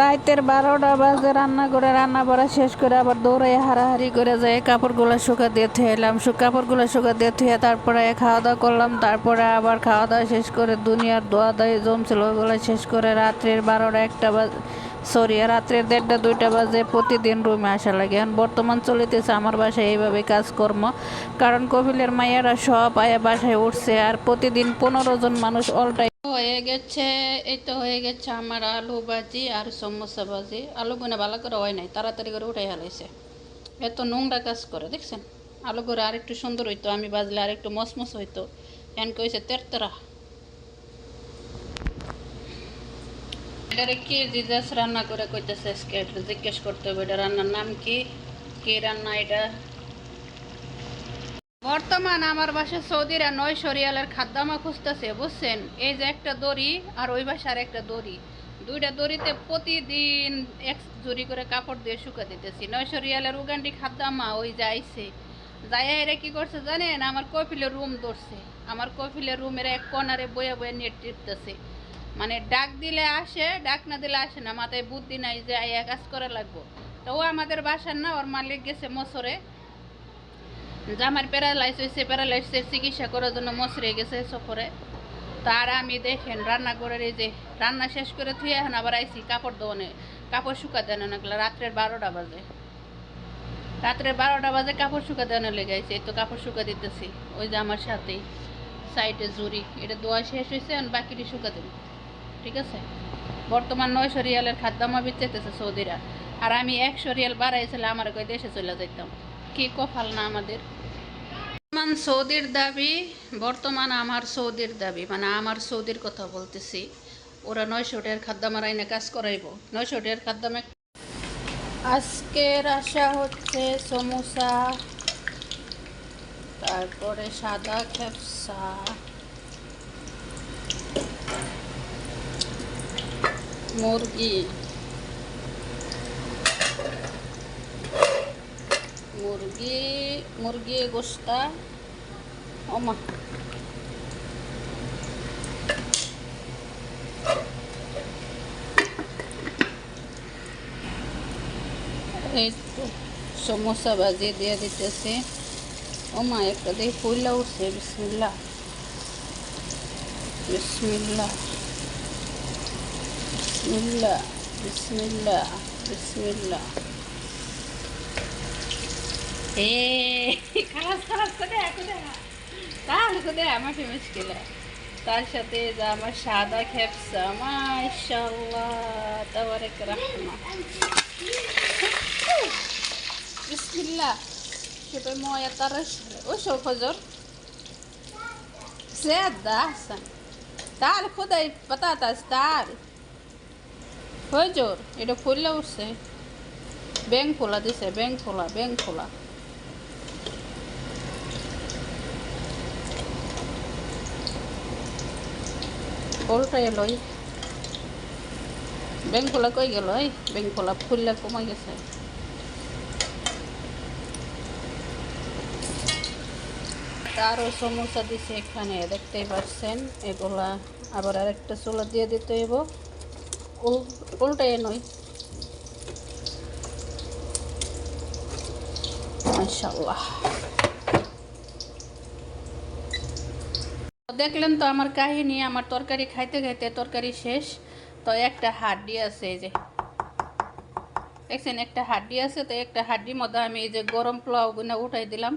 রাতের বারোটা বাজে, রান্না করে রান্না বাড়া শেষ করে আবার দৌড়াই হারাহারি করে যায় কাপড়গুলো শুকা দিয়ে থুয়ে এলাম শু কাপড়গুলো শুকা দিয়ে থুয়ে তারপরে খাওয়া দাওয়া করলাম, তারপরে আবার খাওয়া দাওয়া শেষ করে দুনিয়ার দোয়া দায় জমছিল ওগুলো শেষ করে রাত্রের বারোটা একটা বাজে সরি রাত্রের দেড়টা, দুইটা বাজে প্রতিদিন রুমে আসা লাগে। এখন বর্তমান চলিতেছে আমার বাসায় এইভাবে কাজকর্ম। কারণ কপিলের মায়েরা সব আয়া বাসায় উঠছে আর প্রতিদিন পনেরো জন মানুষ অলটাই হয়ে গেছে, এই তো হয়ে গেছে আমার আলু ভাজি আর সমোসা ভাজি। আলু গুনে ভালো করে হয় নাই, তাড়াতাড়ি করে উঠাই হালাইছে এত নোংরা কাজ করে, দেখছেন? আলু করে আর একটু সুন্দর হইতো, আমি বাজলে আর একটু মসমস হইতো। এন কইছে তেরতেরা। এটারে কি জিজাস রান্না করে কইতেছে জিজ্ঞেস করতে হবে, এটা রান্নার নাম কি? কি রান্না এটা? বর্তমান আমার বাসায় সৌদিরা নয় সরিয়ালের খাদ্যামা খুঁজতেছে, বুঝছেন? এই যে একটা দড়ি আর ওই বাসার একটা দড়ি। দুইটা দড়িতে প্রতিদিন এক জুড়ি করে কাপড় দিয়ে শুকা দিতেছি। নয় সরিয়ালের উগান্ডি খাদ্যামা ওই যাইছে যাই এরা কি করছে জানেন? আমার কফিলের রুম ধরছে। আমার কফিলের রুমের এক কর্নারে বয়ে বয়ে নেট টিপতেছে। মানে ডাক দিলে আসে, ডাক না দিলে আসে না। মাথায় বুদ্ধি নাই যে আইয়া কাজ করা লাগবো। তো ও আমাদের বাসার না, ওর মালিক গেছে মসরে। জামার প্যারালাইস হয়েছে প্যারালাইসের চিকিৎসা করার জন্য মসরে গেছে সফরে, তার আমি দেখেন রান্না করে এই যে রান্না শেষ করে থুয়ে এখন আবার আইসি কাপড় দোনে কাপড় শুকা দেন লাগল রাত্রের বারোটা বাজে। রাত্রের বারোটা বাজে কাপড় শুকা দেন লেগে এই তো কাপড় শুকা দিতেছি। ওই যে আমার সাথেই সাইডে জুড়ি, এটা দোয়া শেষ হয়েছে, এখন বাকিটি শুকা দেব। ঠিক আছে? বর্তমান নয়শো রিয়ালের খাদ্যামা বিচেতেছে সৌদিরা। আর আমি একশো রিয়াল বাড়াইছিলাম আমার দেশে চলে যেতাম কি কফাল না আমাদের। বর্তমান সৌদির দাবি, বর্তমান আমার সৌদির দাবি মানে আমার সৌদির কথা বলতেছি। ওরা নয়শো টাকার খাদ্যামার আইনে কাজ করাইব। নয়শো টাকার খাদ্যামে আজকের আশা হচ্ছে সমোসা, তারপরে সাদা খেপসা। মুরগি। মুরগি মুরগি গোস্তা ওমা। এই তো সমোসা ভাজিয়ে দিয়ে দিতেছি। ওমা, একটা দিয়ে ফুললা উঠছে বিসমিল্লা বিসমিল্লা বিসমিল্লা বিসমিল্লা বিসমিল্লা ايه خلاص خلاص خدها خدها تعال خدها ما في مشكلة তার সাথে যে আমার সাদা খেপসা মাশাল্লাহ তাবারক রহমা বিসমিল্লাহ شوفي مويه طرش وش الخضر زيادة أحسن تعال خذ بطاطس تعال ফজর এটা ফুললে উঠছে ব্যাং খোলা দিছে ব্যাং খোলা ব্যাং খোলা বলটা এলোই ব্যাং খোলা কই গেল, এই ব্যাং খোলা ফুললে কমে গেছে। আরও সমস্যা দিছে এখানে, দেখতেই পাচ্ছেন, এগুলা আবার আরেকটা চুলা দিয়ে দিতে হইব। উল্টাই নয়। মাশাল্লাহ দেখলেন তো আমার কাহিনী, আমার তরকারি খাইতে খাইতে তরকারি শেষ। তো একটা হাড্ডি আছে এই যে। দেখছেন, একটা হাড্ডি আছে, তো একটা হাড্ডির মধ্যে আমি এই যে গরম পোলাও গুনে উঠাই দিলাম।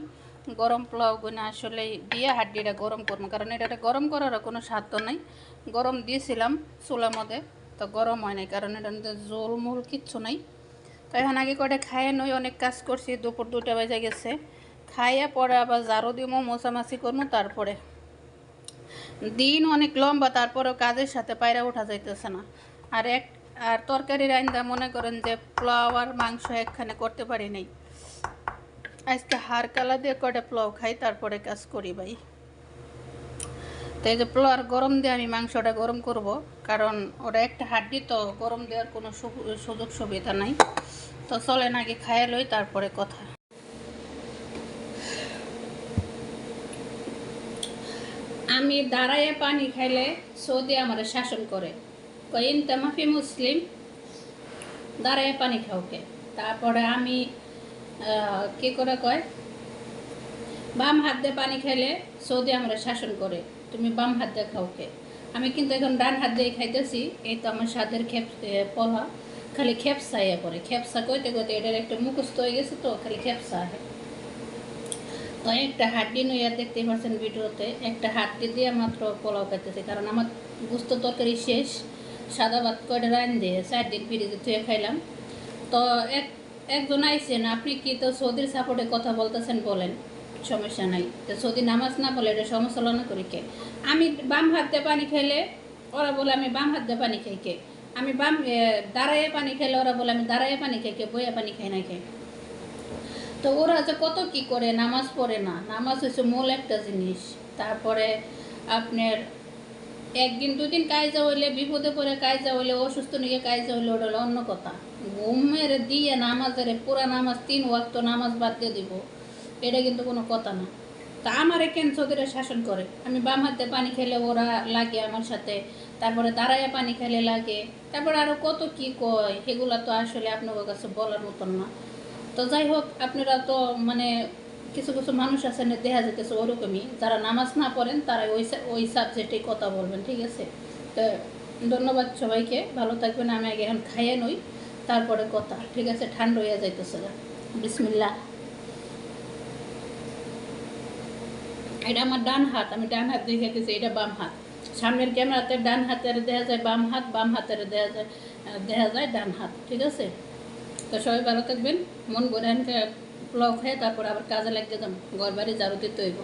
গরম পোলাও গুনে আসলে দিয়ে হাড্ডিটা গরম করব, কারণ এটা গরম করারও কোনো স্বাদ তো নাই। গরম দিয়েছিলাম চুলার মধ্যে, তো গরম হয় নাই, কারণ এটার মধ্যে জোল মোল কিচ্ছু নাই। তো এখন আগে কটা খাইয়ে নই, অনেক কাজ করছি, দুপুর দুটা বেজে গেছে। খাইয়ে পরে আবার জারো দিমো মশামাছি করব, তারপরে দিন অনেক লম্বা, তারপরেও কাজের সাথে পায়রা ওঠা যাইতেছে না। আর এক, আর তরকারি রান্দা মনে করেন যে পোলাও আর মাংস একখানে করতে পারি নাই। আজকে হার কালা দিয়ে কটা পোলাও খাই, তারপরে কাজ করি ভাই। তো এই যে পোলাওয়ার গরম দিয়ে আমি মাংসটা গরম করব, কারণ ওটা একটা হাড্ডি, তো গরম দেওয়ার কোনো সুযোগ সুবিধা নাই। তো চলেন আগে খাইয়ে লই, তারপরে কথা। আমি দাঁড়াইয়ে পানি খাইলে সৌদি আমার শাসন করে। কইন তামাফি মুসলিম? দাঁড়ায় পানি খাওকে তারপরে আমি কি করে কয়? বাম হাত দিয়ে পানি খাইলে সৌদি আমরা শাসন করে, তুমি বাম হাত দিয়ে খাওকে আমি কিন্তু এখন ডান হাত দিয়ে খাইতেছি, এই তো আমার স্বাদের খেপ পলা। খালি খেপসা ইয়ে করে। খেপসা কইতে কইতে এটার একটা মুখস্থ হয়ে গেছে তো, খালি খেপসা তো একটা হাড্ডি নইয়া দেখতে পাচ্ছেন ভিডিওতে, একটা হাড্ডি দিয়ে মাত্র পোলাও খাইতেছে। কারণ আমার গুস্ত তরকারি শেষ, সাদা ভাত কয়টা রান দিয়ে, চার দিন ফ্রিজে ধুয়ে খাইলাম। তো এক, একজন আইসেন আপনি কি তো সৌদির সাপোর্টে কথা বলতেছেন? বলেন। সমস্যা নাই। তো সৌদি নামাজ না বলে এটা সমালোচনা করি কে? আমি বাম হাত দিয়ে পানি খেলে ওরা বলে, আমি বাম হাত দিয়ে পানি খাই কে? আমি বাম দাঁড়াইয়ে পানি খেলে ওরা বলে, আমি দাঁড়াইয়ে পানি খাই কে? বইয়া পানি খাই না কে? তো ওরা যে কত কি করে, নামাজ পড়ে না। নামাজ হচ্ছে মূল একটা জিনিস। তারপরে আপনার একদিন, দুদিন কাজে হইলে, বিপদে পড়ে কাজে হইলে, অসুস্থ নিয়ে কায়জা হইলে, ওটা হলো অন্য কথা। ঘুমের দিয়ে নামাজের পুরা নামাজ, তিন ওয়াক্ত নামাজ বাদ দিয়ে দিব। এটা কিন্তু কোনো কথা না। তা আমারে কেন চৌধুরী শাসন করে? আমি বাম হাতে পানি খেলে ওরা লাগে আমার সাথে। তারপরে দাঁড়াইয়া পানি খেলে লাগে। তারপরে আরও কত কি কয়, সেগুলো তো আসলে আপনার কাছে বলার মতন না। তো যাই হোক, আপনারা তো মানে কিছু কিছু মানুষ আছেন, দেখা যেতেছে ওরকমই। যারা নামাজ না পড়েন তারা ওই ওই সাবজেক্টে কথা বলবেন, ঠিক আছে? তো ধন্যবাদ সবাইকে, ভালো থাকবেন, আমি আগে এখন খাইয়ে নই, তারপরে কথা, ঠিক আছে? ঠান্ডা হয়ে যাইতেছে গা। বিসমিল্লাহ। এটা আমার ডান হাত, আমি ডান হাত দিয়ে খেতেছি, এটা বাম হাত। সামনের ক্যামেরাতে ডান হাতের দেখা যায় বাম হাত, বাম হাতের দেখা যায় দেখা যায় ডান হাত, ঠিক আছে? তো সবাই ভালো থাকবেন, মন ভরে ব্লক হয়ে তারপর আবার কাজে লাগিয়ে যাম ঘর বাড়ি জারুতে হইব।